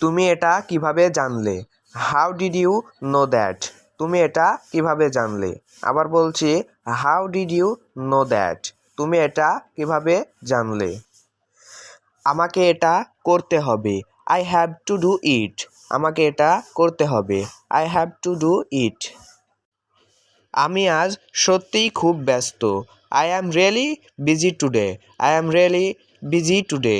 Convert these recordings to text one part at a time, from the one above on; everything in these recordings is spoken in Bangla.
তুমি এটা কীভাবে জানলে? How did you know that তুমি এটা কীভাবে জানলে? আবার বলছি how did you know that তুমি এটা কীভাবে জানলে? আমাকে এটা করতে হবে। I have to do it আমাকে এটা করতে হবে। I have to do it আমি আজ সত্যিই খুব ব্যস্ত। I am really busy today I am really busy today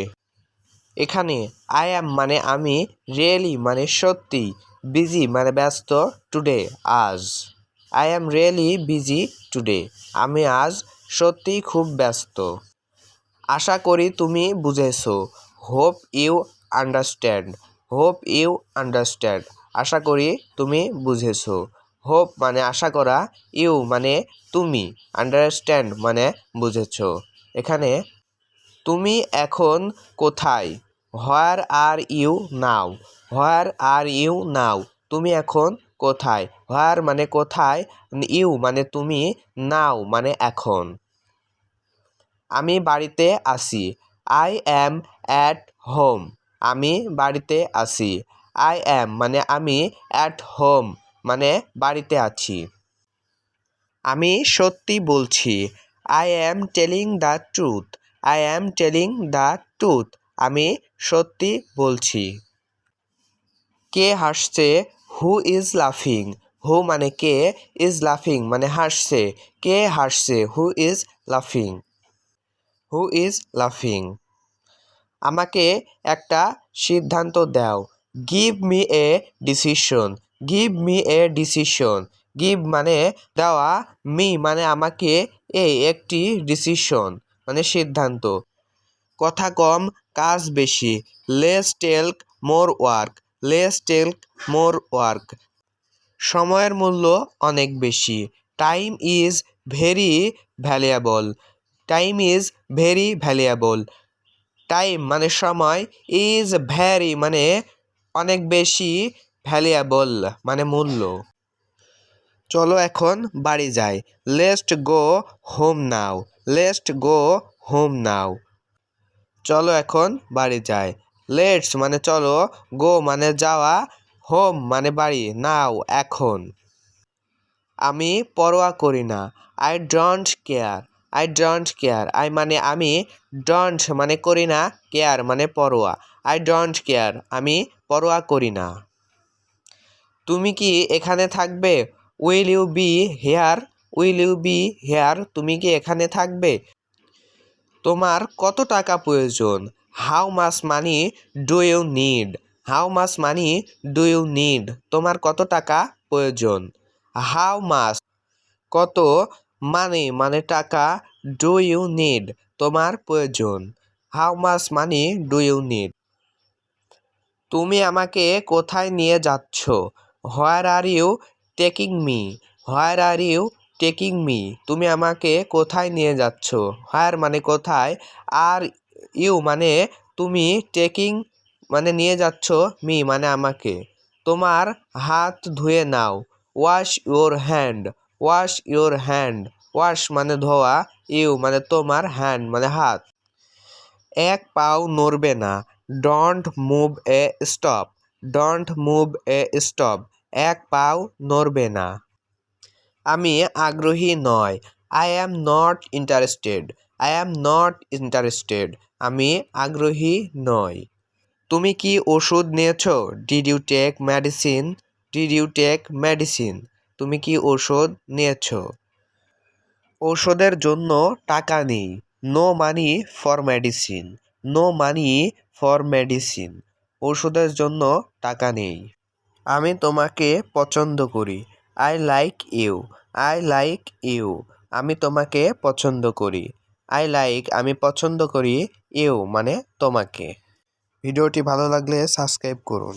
এখানে আই অ্যাম মানে আমি রিয়েলি মানে সত্যি বিজি মানে ব্যস্ত টুডে আজ। I am really busy today আমি আজ সত্যিই খুব ব্যস্ত। আশা করি তুমি বুঝেছ। Hope you understand hope you understand আশা করি তুমি বুঝেছ। হোপ মানে আশা করা ইউ মানে তুমি আন্ডারস্ট্যান্ড মানে বুঝেছ। এখানে, তুমি এখন কোথায়? Where are you now? Where are you now. তুমি এখন কোথায়? হোয়ার মানে কোথায়? ইউ মানে তুমি নাও মানে এখন। আমি বাড়িতে আসি আই অ্যাম অ্যাট হোম। আমি বাড়িতে আসি আই অ্যাম মানে আমি অ্যাট হোম মানে বাড়িতে আছি। আমি সত্যি বলছি, I am telling the truth. I am telling the truth. আমি সত্যি বলছি। কে হাসছে? হু ইজ লাফিং হু মানে কে? ইজ লাফিং মানে হাসছে। কে হাসছে? হু ইজ লাফিং হু ইজ লাফিং আমাকে একটা সিদ্ধান্ত দাও। Give me a decision give me a decision give মানে দেওয়া মি মানে আমাকে এ একটি ডিসিশন মানে সিদ্ধান্ত। কথা কম কাজ বেশি। Less talk more work less talk more work সময়ের মূল্য অনেক বেশি। Time is very valuable time is very valuable time মানে সময় ইজ ভ্যারি মানে অনেক বেশি ভ্যালুয়েবল মানে মূল্য। চলো এখন বাড়ি যাই। লেস্ট গো হোম নাও লেস্ট গো হোম নাও চলো এখন বাড়ি যাই। লেটস মানে চলো গো মানে যাওয়া হোম মানে বাড়ি নাও এখন। আমি পরোয়া করি না। I don't care I don't care I মানে আমি ডোন্ট মানে করি না কেয়ার মানে পরোয়া। আই ডোন্ট কেয়ার আমি পরোয়া করি না। তুমি কি এখানে থাকবে? Will you be here will you be here তুমি কি এখানে থাকবে? তোমার কত টাকা প্রয়োজন? How much money do you need how much money do you need তোমার কত টাকা প্রয়োজন? হাউ মাস কত মানি মানে টাকা ডু ইউ নিড তোমার প্রয়োজন। How much money do you need তুমি আমাকে কোথায় নিয়ে যাচ্ছ? Where are you taking me where are you taking me তুমি আমাকে কোথায় নিয়ে যাচ্ছ? হোয়ার মানে কোথায়? আর ইউ মানে তুমি টেকিং মানে নিয়ে যাচ্ছ মি মানে আমাকে। তোমার হাত ধুয়ে নাও। Wash your hand wash your hand wash মানে ধোয়া, ইউ মানে তোমার হ্যান্ড মানে হাত। এক পাও নড়বে না। Don't move a stop don't move a stop এক পাও নড়বে না। আমি আগ্রহী নয়। I am not interested I am not interested আমি আগ্রহী নই। তুমি কি ওষুধ নিয়েছো? Did you take medicine did you take medicine তুমি কি ওষুধ নিয়েছো? ঔষধের জন্য টাকা নেই। No money for medicine no money for medicine ওষুধের জন্য টাকা নেই। আমি তোমাকে পছন্দ করি। I like you I like you আমি তোমাকে পছন্দ করি। আই লাইক আমি পছন্দ করি ইউ মানে তোমাকে। ভিডিওটি ভালো লাগলে সাবস্ক্রাইব করুন।